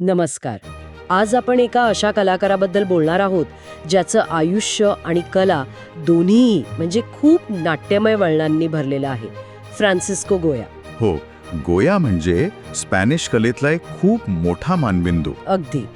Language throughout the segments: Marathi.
नमस्कार. आज आपण एका अशा कलाकाराबद्दल बोलणार आहोत ज्याचं आयुष्य आणि कला दोन्ही म्हणजे खूप नाट्यमय वळणांनी भरलेलं आहे. फ्रान्सिस्को गोया. हो गोया म्हणजे स्पॅनिश कलेतला एक खूप मोठा मानबिंदू. अगदी.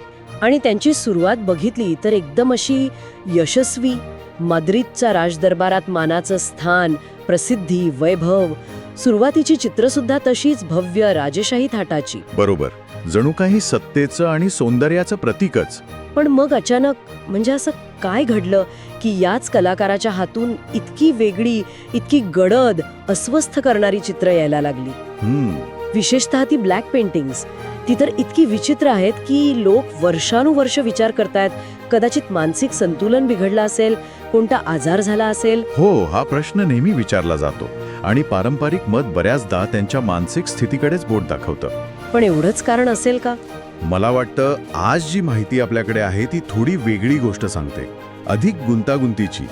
आणि त्यांची सुरुवात बघितली तर एकदम अशी यशस्वी माद्रिदच्या राजदरबारात मानाचं स्थान प्रसिद्धी वैभव सुरुवातीची चित्रसुद्धा तशीच भव्य राजेशाही थाटाची. बरोबर. जणू काही सत्तेचं आणि सौंदर्याचं प्रतीकच. पण मग अचानक म्हणजे असं काय घडलं की याच कलाकाराच्या हातून इतकी वेगळी इतकी गडद अस्वस्थ करणारी चित्र यायला लागली? हम्म. विशेषतः ती ब्लॅक पेंटिंग्स. ती तर इतकी विचित्र आहेत की लोक वर्षानुवर्ष विचार करतायत कदाचित मानसिक संतुलन बिघडलं असेल कोणता आजार झाला असेल? हो हा प्रश्न नेहमी विचारला जातो आणि पारंपरिक मत बऱ्याचदा त्यांच्या मानसिक स्थितीकडेच बोट दाखवतं. पण एवढंच कारण असेल का? मला वाटतं आज जी माहिती आपल्याकडे आहे ती थोडी वेगळी गोष्ट सांगते. अधिक गुंतागुंतीची.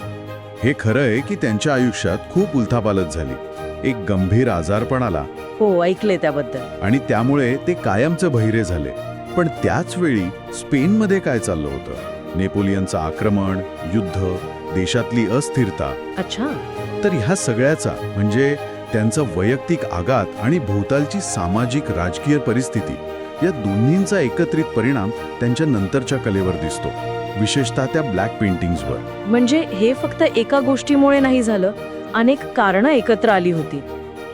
हे खरं आहे की त्यांच्या आयुष्यात खूप उलथापालत झाली. एक गंभीर आजारपण आला. हो ऐकले त्याबद्दल. आणि त्यामुळे ते कायमचं बहिरे झाले. पण त्याच वेळी स्पेनमध्ये काय चाललं होतं? नेपोलियनचं आक्रमण युद्ध देशातली अस्थिरता. अच्छा. तर ह्या सगळ्याचा म्हणजे त्यांचं वैयक्तिक आघात आणि भोवतालची सामाजिक राजकीय परिस्थिती या दोन्हींचा एकत्रित परिणाम त्यांच्या नंतरच्या कलेवर दिसतो विशेषतः त्या ब्लॅक पेंटिंग्सवर. म्हणजे हे फक्त एका गोष्टीमुळे नाही झालं अनेक कारणं एकत्र आली होती.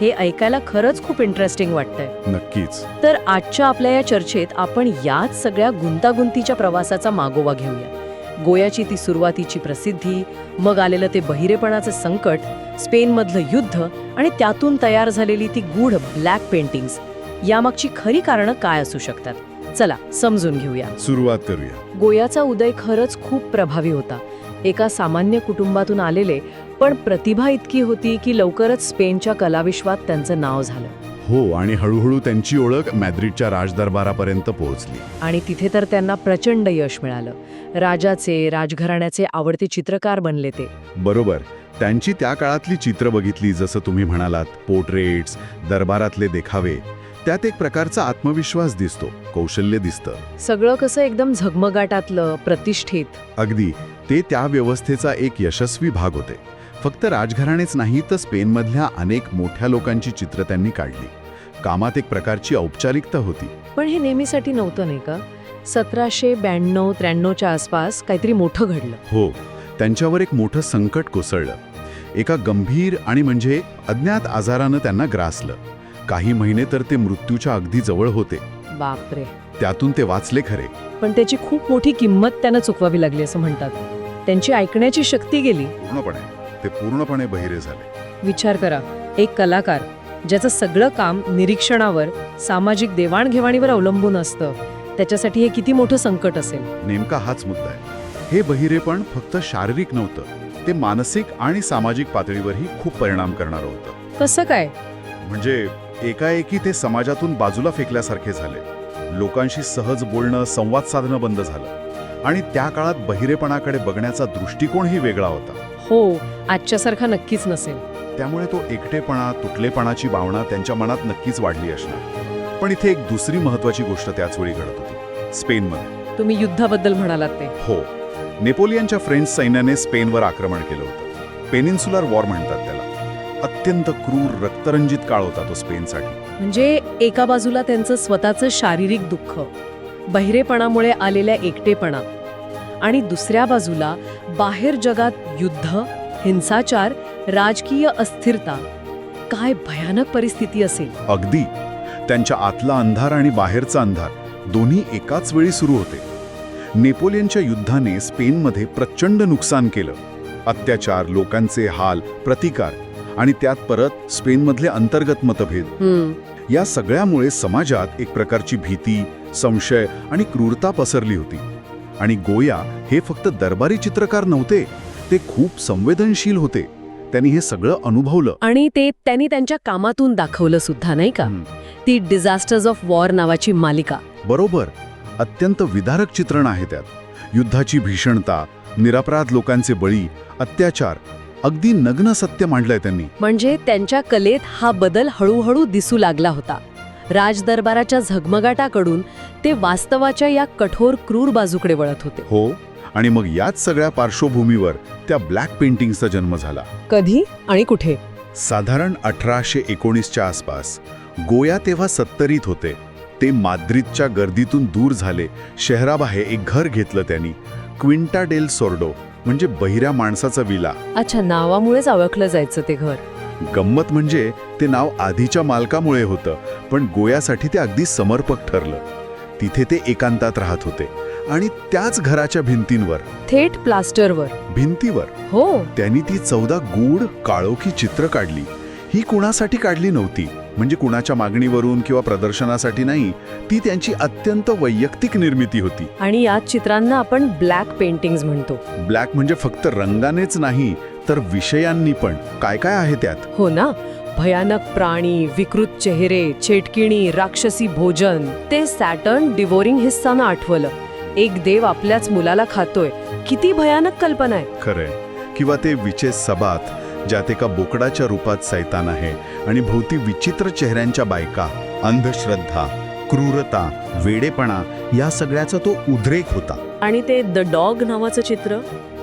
हे ऐकायला खरंच खूप इंटरेस्टिंग वाटतंय. नक्कीच. तर आजच्या आपल्या या चर्चेत आपण याच सगळ्या गुंतागुंतीच्या प्रवासाचा मागोवा घेऊया. गोयाची ती सुरुवातीची प्रसिद्धी मग आलेलं ते बहिरेपणाचं संकट स्पेनमधलं युद्ध आणि त्यातून तयार झालेली ती गूढ ब्लॅक पेंटिंग्स. यामागची खरी कारणं काय असू शकतात? चला समजून घेऊया. सुरुवात करूया. गोयाचा उदय खरंच खूप प्रभावी होता. एका सामान्य कुटुंबातून आलेले पण प्रतिभा इतकी होती की लवकरच स्पेनच्या कलाविश्वात त्यांचं नाव झालं. हो आणि हळूहळू त्यांची ओळख मॅद्रिडच्या राजदरबारापर्यंत पोहोचली. आणि तिथे तर त्यांना प्रचंड यश मिळालं. राजाचे राजघराण्याचे आवडते चित्रकार बनले ते. बरोबर. त्यांची त्या काळातली चित्र बघितली जसं तुम्ही म्हणालात पोर्ट्रेट्स दरबारातले देखावे. त्यात एक प्रकारचा आत्मविश्वास दिसतो कौशल्य दिसतं. सगळं कसं एकदम झगमगाटातलं प्रतिष्ठित. अगदी. ते त्या व्यवस्थेचा एक यशस्वी भाग होते. फक्त राजघराणेच नाही तर स्पेनमधल्या अनेक मोठ्या लोकांची चित्र त्यांनी काढली. कामात एक प्रकारची औपचारिकता होती. पण हे नेहमीसाठी नव्हतं नाही का? सतराशे ब्याण्णव त्र्याण्णवच्या आसपास काहीतरी मोठं घडलं. हो त्यांच्यावर एक मोठं संकट कोसळलं. एका गंभीर आणि म्हणजे अज्ञात आजारानं त्यांना ग्रासलं. काही महिने तर ते मृत्यूच्या अगदी जवळ होते. बापरे. त्यातून ते वाचले खरे. पण त्याची खूप मोठी किंमत त्यांना चुकवावी लागली असं म्हणतात. त्यांची ऐकण्याची शक्ती गेली. पूर्णपणे. ते पूर्णपणे बहिरे झाले. विचार करा एक कलाकार ज्याचं सगळं काम निरीक्षणावर सामाजिक देवाणघेवाणीवर अवलंबून असतं त्याच्यासाठी हे किती मोठं संकट असेल. नेमका हाच मुद्दा आहे. हे बहिरेपण फक्त शारीरिक नव्हतं ते मानसिक आणि सामाजिक पातळीवरही खूप परिणाम करणारं होतं. कसं काय? म्हणजे एकाएकी ते समाजातून बाजूला फेकल्यासारखे झाले. लोकांशी सहज बोलणं संवाद साधणं बंद झालं. आणि त्या काळात बहिरेपणाकडे बघण्याचा दृष्टिकोनही वेगळा होता. हो आजच्यासारखा नक्कीच नसेल. त्यामुळे तो एकटेपणा तुटलेपणाची भावना त्यांच्या मनात नक्कीच वाढली असणार. पण इथे एक दुसरी महत्वाची गोष्ट त्याच वेळी घडत होती. स्पेनमध्ये. तुम्ही युद्धाबद्दल म्हणालात ते. हो. नेपोलियनच्या फ्रेंच सैन्याने स्पेनवर आक्रमण केलं होतं. पेनिन्सुलर वॉर म्हणतात त्याला. अत्यंत क्रूर रक्तरंजित काळ होता तो स्पेनसाठी. म्हणजे एका बाजूला त्यांचं स्वतःचं शारीरिक दुःख बहिरेपणामुळे आलेल्या एकटेपणा आणि दुसऱ्या बाजूला बाहेर जगात युद्ध हिंसाचार राजकीय अस्थिरता काय भयानक परिस्थिती असेल? अगदी. त्यांच्या आतला अंधार आणि बाहेरचा अंधार दोन्ही एकाच वेळी सुरू होते. नेपोलियनच्या युद्धाने स्पेनमध्ये प्रचंड नुकसान केलं. अत्याचार लोकांचे हाल प्रतिकार आणि त्यात परत स्पेनमधले अंतर्गत मतभेद. या सगळ्यामुळे समाजात एक प्रकारची भीती संशय आणि क्रूरता पसरली होती. आणि गोया हे फक्त दरबारी चित्रकार नव्हते ते खूप संवेदनशील होते. त्यांनी हे सगळं अनुभवलं. आणि ते त्यांनी त्यांच्या कामातून दाखवलं सुद्धा नाही का? ती डिझास्टर्स ऑफ वॉर नावाची मालिका. बरोबर. अत्यंत विदारक चित्रण आहे त्यात. युद्धाची भीषणता निरपराध लोकांचे बळी अत्याचार अगदी नग्न सत्य मांडलंय त्यांनी. म्हणजे त्यांच्या कलेत हा बदल हळूहळू दिसू लागला होता. राजदरबाराच्या झगमगाटाकडून ते वास्तवाच्या या कठोर क्रूर बाजूकडे वळत होते. हो आणि मग याच सगळ्या पार्श्वभूमीवर त्या ब्लॅक पेंटिंगचा जन्म झाला. कधी आणि कुठे? साधारण अठराशे एकोणीसच्या आसपास गोया तेव्हा सत्तरीत होते. ते माद्रिदच्या गर्दीतून दूर झाले शहराबाहेर एक घर घेतलं त्यांनी क्विंटा डेल सोर्डो म्हणजे बहिऱ्या माणसाचा विला. अच्छा नावामुळेच ओळखलं जायचं ते घर. गंमत म्हणजे ते नाव आधीच्या मालकामुळे होतं पण गोयासाठी ते अगदी समर्पक ठरलं. तिथे ते एकांतात राहत होते आणि त्याच घराच्या भिंतींवर. थेट प्लास्टरवर. भिंतीवर. हो. त्यांनी ती चौदा गूढ काळोखी चित्र काढली. ही कुणासाठी काढली नव्हती? म्हणजे कुणाच्या मागणीवरून किंवा प्रदर्शनासाठी नाही ती त्यांची अत्यंत वैयक्तिक निर्मिती होती. आणि या चित्रांना आपण ब्लॅक पेंटिंग्स म्हणतो. ब्लॅक म्हणजे फक्त रंगानेच नाही तर विषयांनी पण. काय काय आहे त्यात? हो ना. भयानक प्राणी विकृत चेहरे चेटकिणी राक्षसी भोजन ते सॅटर्न डिवोरिंग हिस्सानं आठवलं. एक देव आपल्याच मुलाला खातोय. किती भयानक कल्पना आहे. खरंय. किंवा ते विचे सबात ज्यात एका बोकडाच्या रूपात सैतान आहे आणि भोवती विचित्र चेहऱ्यांच्या बायका अंधश्रद्धा क्रूरता वेडेपणा या सगळ्याचा तो उद्रेक होता. आणि ते द डॉग नावाचं चित्र?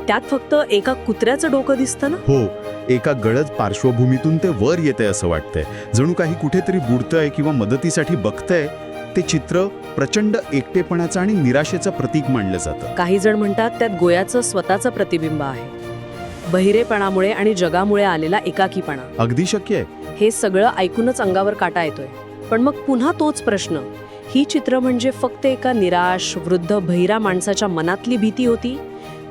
त्यात फक्त एका कुत्र्याचं डोकं दिसतं ना? हो एका गळज पार्श्वभूमीतून ते वर येतंय असं वाटतंय. जणू काही कुठेतरी बुडतंय किंवा मदतीसाठी बघतंय ते चित्र प्रचंड एकटेपणाचं आणि निराशेचं प्रतीक मानलं जातं. काही जण म्हणतात त्यात गोयाचं स्वतःचं प्रतिबिंब आहे. बहिरेपणामुळे आणि जगामुळे आलेला एकाकीपणा. अगदी शक्य आहे. हे सगळं ऐकूनच अंगावर काटा येतोय. पण मग पुन्हा तोच प्रश्न. ही चित्र म्हणजे फक्त एका निराश वृद्ध बहिरा माणसाच्या मनातली भीती होती?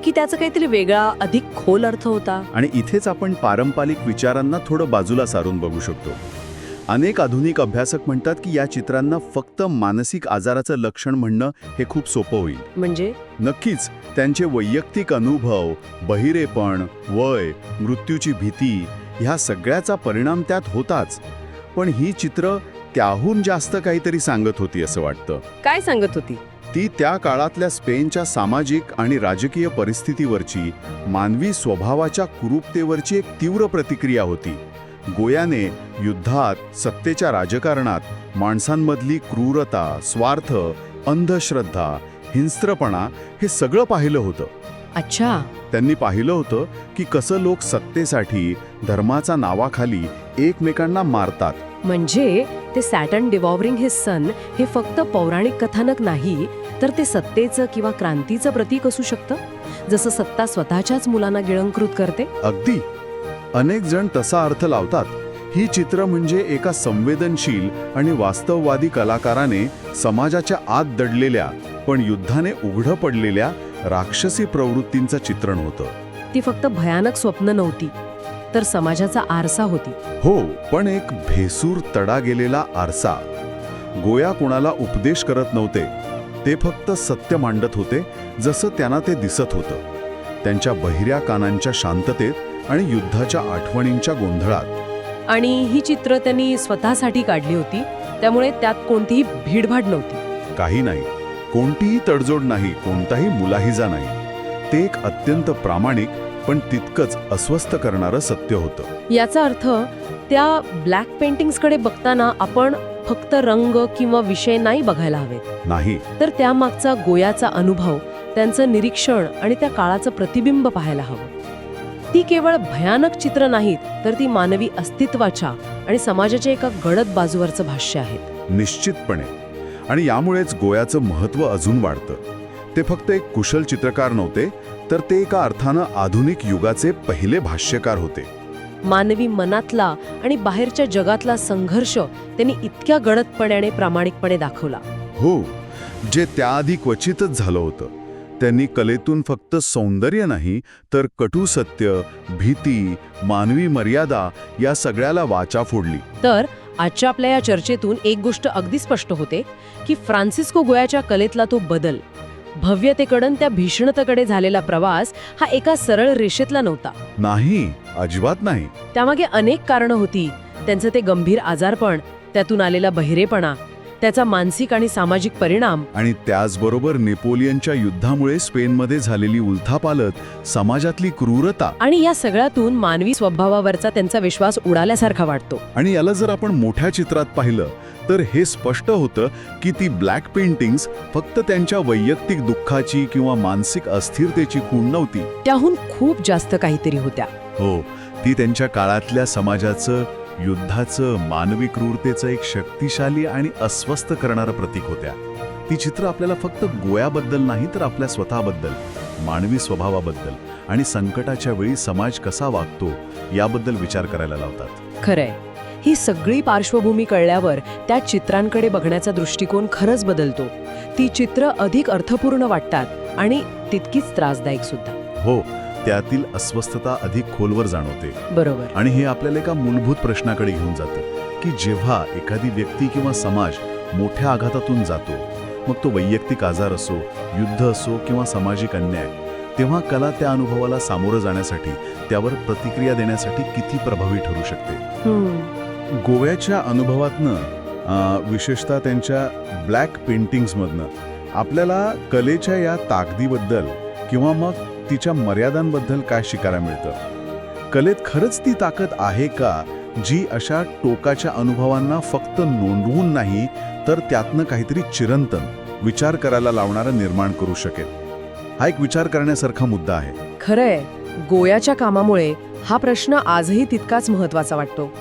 की त्याचा काहीतरी वेगळा अधिक खोल अर्थ होता. आणि इथेच आपण पारंपरिक विचारांना थोडं बाजूला सारून बघू शकतो. अनेक आधुनिक अभ्यासक म्हणतात की या चित्रांना फक्त मानसिक आजाराचं लक्षण म्हणणं हे खूप सोपं होईल. म्हणजे? नक्कीच त्यांचे वैयक्तिक अनुभव बहिरेपण वय मृत्यूची भीती ह्या सगळ्याचा परिणाम त्यात होताच. पण ही चित्र त्याहून जास्त काहीतरी सांगत होती असं वाटतं. काय सांगत होती? ती त्या काळातल्या स्पेनच्या सामाजिक आणि राजकीय परिस्थितीवरची मानवी स्वभावाच्या कुरूपतेवरची एक तीव्र प्रतिक्रिया होती. गोयाने युद्धात सत्तेच्या राजकारणात माणसांमधली क्रूरता स्वार्थ अंधश्रद्धा हिंस्त्रपणा हे सगळं पाहिलं होतं. अच्छा. त्यांनी पाहिलं होतं की कसं लोक सत्तेसाठी धर्माचा नावाखाली एकमेकांना मारतात. म्हणजे ते सॅटर्न डिवॉवरिंग हे सन हे फक्त पौराणिक कथानक नाही तर ते सत्तेचं किंवा क्रांतीचं प्रतीक असू शकतं? जसं सत्ता स्वतःच्याच मुलांना गिळंकृत करते? अगदी. अनेक जण तसा अर्थ लावतात. ही चित्र म्हणजे एका संवेदनशील आणि वास्तववादी कलाकाराने समाजाच्या आत दडलेल्या पण युद्धाने उघडं पडलेल्या राक्षसी प्रवृत्तींचं चित्रण होतं. ती फक्त भयानक स्वप्न नव्हती. तर समाजाचा आरसा होती. हो पण एक भेसूर तडा गेलेला आरसा. गोया कुणाला उपदेश करत नव्हते. ते फक्त सत्य मांडत होते जसं त्यांना ते दिसत होतं. त्यांच्या बहिऱ्या कानांच्या शांततेत आणि युद्धाच्या आठवणींच्या गोंधळात. आणि ही चित्र त्यांनी स्वतःसाठी काढली होती त्यामुळे त्यात कोणतीही भीडभाड नव्हती. काही नाही. कोणतीही तडजोड नाही कोणताही मुलाहिजा नाही. ते एक अत्यंत प्रामाणिक पण तितकंच अस्वस्थ करणारं सत्य होतं. याचा अर्थ त्या ब्लॅक पेंटिंग्सकडे बघताना आपण फक्त रंग किंवा विषय नाही बघायला हवेत. नाही. तर त्यामागचा गोयाचा अनुभव त्यांचं निरीक्षण आणि त्या काळाचं प्रतिबिंब पाहायला हवं. ती केवळ भयानक चित्र नाहीत तर ती मानवी अस्तित्वाच्या आणि समाजाच्या एका गडद बाजूवरचं भाष्य आहेत. निश्चितपणे. आणि यामुळेच गोयाचं महत्त्व अजून वाढतं. ते फक्त एक कुशल चित्रकार नव्हते तर ते एका अर्थानं आधुनिक युगाचे पहिले भाष्यकार होते. मानवी मनातला आणि बाहेरच्या जगातला संघर्ष त्यांनी इतक्या गडदपणे प्रामाणिकपणे दाखवला. हो जे त्याआधी क्वचितच झालं होतं. त्यांनी कलेतून फक्त सौंदर्य नाही तर कटू सत्य भीती मानवी मर्यादा या सगळ्याला वाचा फोडली. तर आजच्या आपल्या या चर्चेतून एक गोष्ट अगदी स्पष्ट होते की फ्रान्सिस्को गोयाच्या कलेतला तो बदल. भव्यतेकडून त्या भीषणतेकडे झालेला प्रवास हा एका सरळ रेषेतला नव्हता. नाही अजिबात नाही. त्यामागे अनेक कारणं होती. त्यांचं ते गंभीर आजारपण त्यातून आलेला बहिरेपणा त्याचा मानसिक आणि सामाजिक परिणाम. आणि त्याचबरोबर नेपोलियनच्या युद्धामुळे स्पेनमध्ये झालेली उलथापालत समाजातली क्रूरता. आणि या सगळ्यातून मानवी स्वभावावरचा त्यांचा विश्वास उडाल्यासारखा वाटतो. आणि याला जर आपण मोठ्या चित्रात पाहिलं तर हे स्पष्ट होतं की ती ब्लॅक पेंटिंग्स फक्त त्यांच्या वैयक्तिक दुःखाची किंवा मानसिक अस्थिरतेची खूण नव्हती. त्याहून खूप जास्त काहीतरी होत्या. हो ती त्यांच्या काळातल्या समाजाचं युद्धाचं मानवी क्रूरतेचं एक शक्तिशाली आणि अस्वस्थ करणारं प्रतीक होत्या. ती चित्र आपल्याला फक्त गोयाबद्दल नाही तर आपल्या स्वतःबद्दल मानवी स्वभावाबद्दल आणि संकटाच्या वेळी समाज कसा वागतो याबद्दल विचार करायला लावतात. खरंय. ही सगळी पार्श्वभूमी कळल्यावर त्या चित्रांकडे बघण्याचा दृष्टिकोन खरंच बदलतो. ती चित्र अधिक अर्थपूर्ण वाटतात आणि तितकीच त्रासदायक सुद्धा. हो त्यातील अस्वस्थता अधिक खोलवर जाणवते. बरोबर. आणि हे आपल्याला एका मूलभूत प्रश्नाकडे घेऊन जातं की जेव्हा एखादी व्यक्ती किंवा समाज मोठ्या आघातातून जातो मग तो वैयक्तिक आजार असो युद्ध असो किंवा सामाजिक अन्याय तेव्हा कला त्या अनुभवाला सामोरं जाण्यासाठी त्यावर प्रतिक्रिया देण्यासाठी किती प्रभावी ठरू शकते? गोव्याच्या अनुभवातनं विशेषतः त्यांच्या ब्लॅक पेंटिंग्समधनं आपल्याला कलेच्या या ताकदीबद्दल किंवा मग तिच्या मर्यादांबद्दल काय शिकायला मिळतं? कलेत खरंच ती ताकद आहे का जी अशा टोकाच्या अनुभवांना फक्त नोंदवून नाही तर त्यातनं काहीतरी चिरंतन विचार करायला लावणारं निर्माण करू शकेल? हा एक विचार करण्यासारखा मुद्दा आहे. खरंय. गोयाच्या कामामुळे हा प्रश्न आजही तितकाच महत्त्वाचा वाटतो.